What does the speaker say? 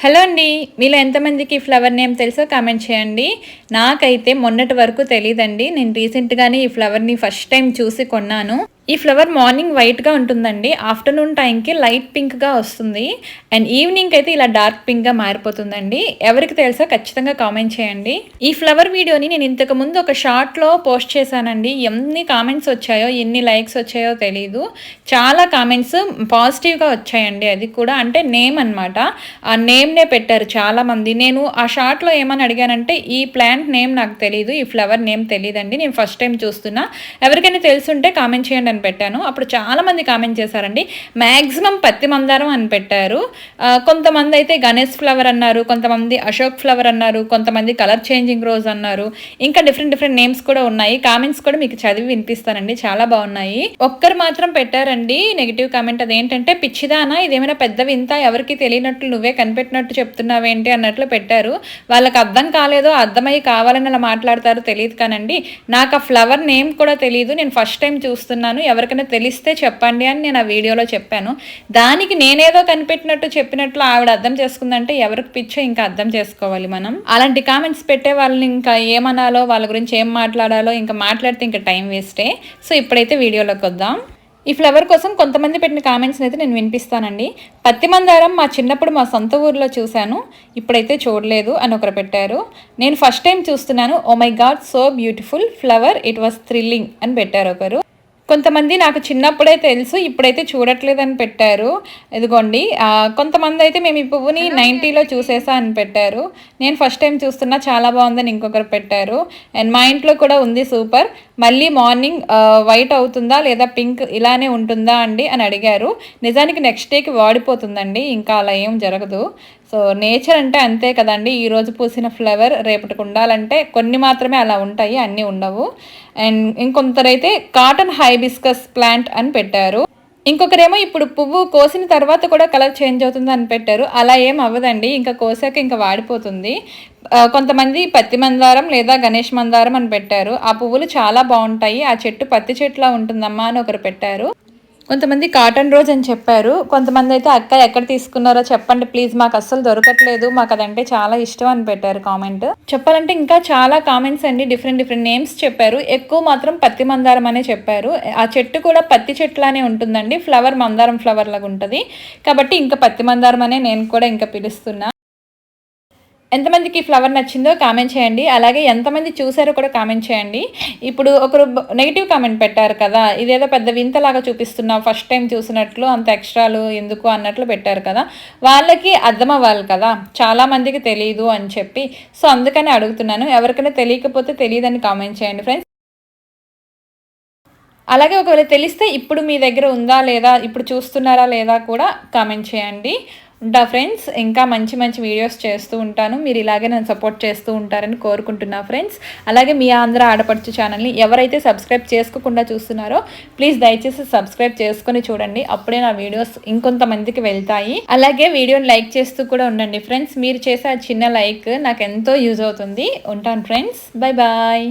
Hello అండి మీలో ఎంతమందికి ఫ్లవర్ నేమ్ తెలుసో కామెంట్ చేయండి. నాకైతే మొన్నటి వరకు తెలియదండి నేను రీసెంట్గానే ఈ ఫ్లవర్ని ఫస్ట్ టైం చూసి కొన్నాను. ఈ ఫ్లవర్ మార్నింగ్ వైట్గా ఉంటుందండి. ఆఫ్టర్నూన్ టైంకి లైట్ పింక్గా వస్తుంది. అండ్ ఈవినింగ్ అయితే ఇలా డార్క్ పింక్గా మారిపోతుందండి. ఎవరికి తెలుసో ఖచ్చితంగా కామెంట్ చేయండి. ఈ ఫ్లవర్ వీడియోని నేను ఇంతకు ముందు ఒక షార్ట్లో పోస్ట్ చేశానండి. ఎన్ని కామెంట్స్ వచ్చాయో ఎన్ని లైక్స్ వచ్చాయో తెలీదు. చాలా కామెంట్స్ పాజిటివ్గా వచ్చాయండి. అది కూడా అంటే నేమ్ అనమాట ఆ నేమ్నే పెట్టారు చాలామంది. నేను ఆ షార్ట్లో ఏమని అడిగానంటే ఈ ప్లాంట్ నేమ్ నాకు తెలియదు ఈ ఫ్లవర్ నేమ్ తెలియదండి నేను ఫస్ట్ టైం చూస్తున్నా. ఎవరికైనా తెలుసుంటే కామెంట్ చేయండి అని పెట్టాను. అప్పుడు చాలామంది కామెంట్ చేశారండి మ్యాక్సిమం పత్తి మందారం అని పెట్టారు. కొంతమంది అయితే గణేష్ ఫ్లవర్ అన్నారు కొంతమంది అశోక్ ఫ్లవర్ అన్నారు కొంతమంది కలర్ చేంజింగ్ రోజ్ అన్నారు. ఇంకా డిఫరెంట్ డిఫరెంట్ నేమ్స్ కూడా ఉన్నాయి. కామెంట్స్ కూడా మీకు చదివి వినిపిస్తానండి. చాలా బాగున్నాయి. ఒక్కరు మాత్రం పెట్టారండి నెగిటివ్ కామెంట్. అదేంటంటే పిచ్చిదానా ఇదేమైనా పెద్ద వింత ఎవరికి తెలియనట్లు నువ్వే కనిపెట్టినట్టు చెప్తున్నావేంటి అన్నట్లు పెట్టారు. వాళ్ళకి అర్థం కాలేదో అర్థమయ్యి కావాలని అలా మాట్లాడతారో తెలియదు కానండి. నాకు ఆ ఫ్లవర్ నేమ్ కూడా తెలియదు నేను ఫస్ట్ టైం చూస్తున్నాను. ఎవరికైనా తెలిస్తే చెప్పండి అని నేను ఆ వీడియోలో చెప్పాను. దానికి నేనేదో కనిపెట్టినట్టు చెప్పినట్లు ఆవిడ అర్థం చేసుకుందంటే ఎవరికి పిచ్చో ఇంకా అర్థం చేసుకోవాలి మనం. అలాంటి కామెంట్స్ పెట్టే వాళ్ళని ఇంకా ఏమనాలో వాళ్ళ గురించి ఏం మాట్లాడాలో ఇంకా మాట్లాడితే ఇంకా టైం వేస్టే సో ఇప్పుడైతే వీడియోలోకి వద్దాం. ఈ ఫ్లవర్ కోసం కొంతమంది పెట్టిన కామెంట్స్ని అయితే నేను వినిపిస్తానండి. పత్తి మందారం మా చిన్నప్పుడు మా సొంత ఊర్లో చూశాను. ఇప్పుడైతే చూడలేదు అని ఒకరు పెట్టారు. నేను ఫస్ట్ టైం చూస్తున్నాను. ఓ my god so beautiful flower it was thrilling అని పెట్టారు ఒకరు. కొంతమంది నాకు చిన్నప్పుడే తెలుసు ఇప్పుడైతే చూడట్లేదని పెట్టారు. ఇదిగోండి కొంతమంది అయితే మేము ఈ పువ్వుని నైంటీలో చూసేసా అని పెట్టారు. నేను ఫస్ట్ టైం చూస్తున్నా చాలా బాగుందని ఇంకొకరు పెట్టారు. అండ్ మా ఇంట్లో కూడా ఉంది సూపర్. మళ్ళీ మార్నింగ్ వైట్ అవుతుందా లేదా పింక్ ఇలానే ఉంటుందా అండి అని అడిగారు. నిజానికి నెక్స్ట్ డేకి వాడిపోతుందండి ఇంకా అలా ఏం జరగదు. సో నేచర్ అంటే అంతే కదండి. ఈరోజు పూసిన ఫ్లవర్ రేపటికి ఉండాలంటే కొన్ని మాత్రమే అలా ఉంటాయి అన్నీ ఉండవు. అండ్ ఇంకొంతరైతే కాటన్ హైబిస్కస్ ప్లాంట్ అని పెట్టారు. ఇంకొకరేమో ఇప్పుడు పువ్వు కోసిన తర్వాత కూడా కలర్ చేంజ్ అవుతుంది అని పెట్టారు. అలా ఏం అవ్వదండి. ఇంకా కోసాక ఇంకా వాడిపోతుంది. కొంతమంది పత్తి మందారం లేదా గణేష్ మందారం అని పెట్టారు. ఆ పువ్వులు చాలా బాగుంటాయి. ఆ చెట్టు పత్తి చెట్టులా ఉంటుందమ్మా అని ఒకరు పెట్టారు. కొంతమంది కాటన్ రోజ్ అని చెప్పారు. కొంతమంది అయితే అక్క ఎక్కడ తీసుకున్నారో చెప్పండి ప్లీజ్. మాకు అస్సలు దొరకట్లేదు. మాకు అదంటే చాలా ఇష్టం అని పెట్టారు కామెంట్. చెప్పాలంటే ఇంకా చాలా కామెంట్స్ అండి. డిఫరెంట్ డిఫరెంట్ నేమ్స్ చెప్పారు. ఎక్కువ మాత్రం పత్తి మందారం అనే చెప్పారు. ఆ చెట్టు కూడా పత్తి చెట్లానే ఉంటుందండి. ఫ్లవర్ మందారం ఫ్లవర్ లాగా ఉంటుంది. కాబట్టి ఇంకా పత్తి మందారం అనే నేను కూడా ఇంకా పిలుస్తున్నా. ఎంతమందికి ఫ్లవర్ నచ్చిందో కామెంట్ చేయండి. అలాగే ఎంతమంది చూసారో కూడా కామెంట్ చేయండి. ఇప్పుడు ఒకరు నెగిటివ్ కామెంట్ పెట్టారు కదా ఇదేదో పెద్ద వింతలాగా చూపిస్తున్నావు ఫస్ట్ టైం చూసినట్లు అంత ఎక్స్ట్రాలు ఎందుకు అన్నట్లు పెట్టారు కదా. వాళ్ళకి అర్థం అవ్వాలి కదా చాలామందికి తెలియదు అని చెప్పి. సో అందుకని అడుగుతున్నాను ఎవరికైనా తెలియకపోతే తెలియదని కామెంట్ చేయండి ఫ్రెండ్స్ అలాగే ఒకవేళ తెలిస్తే ఇప్పుడు మీ దగ్గర ఉందా లేదా ఇప్పుడు చూస్తున్నారా లేదా కూడా కామెంట్ చేయండి. ఉంటా ఫ్రెండ్స్ ఇంకా మంచి మంచి వీడియోస్ చేస్తూ ఉంటాను. మీరు ఇలాగే నన్ను సపోర్ట్ చేస్తూ ఉంటారని కోరుకుంటున్నా ఫ్రెండ్స్ అలాగే మీ ఆంధ్ర ఆడపడుచు ఛానల్ని ఎవరైతే సబ్స్క్రైబ్ చేసుకోకుండా చూస్తున్నారో ప్లీజ్ దయచేసి సబ్స్క్రైబ్ చేసుకొని చూడండి. అప్పుడే నా వీడియోస్ ఇంకొంతమందికి వెళ్తాయి. అలాగే వీడియోని లైక్ చేస్తూ కూడా ఉండండి ఫ్రెండ్స్ మీరు చేసే ఆ చిన్న లైక్ నాకు ఎంతో యూజ్ అవుతుంది. ఉంటాను ఫ్రెండ్స్ బాయ్ బాయ్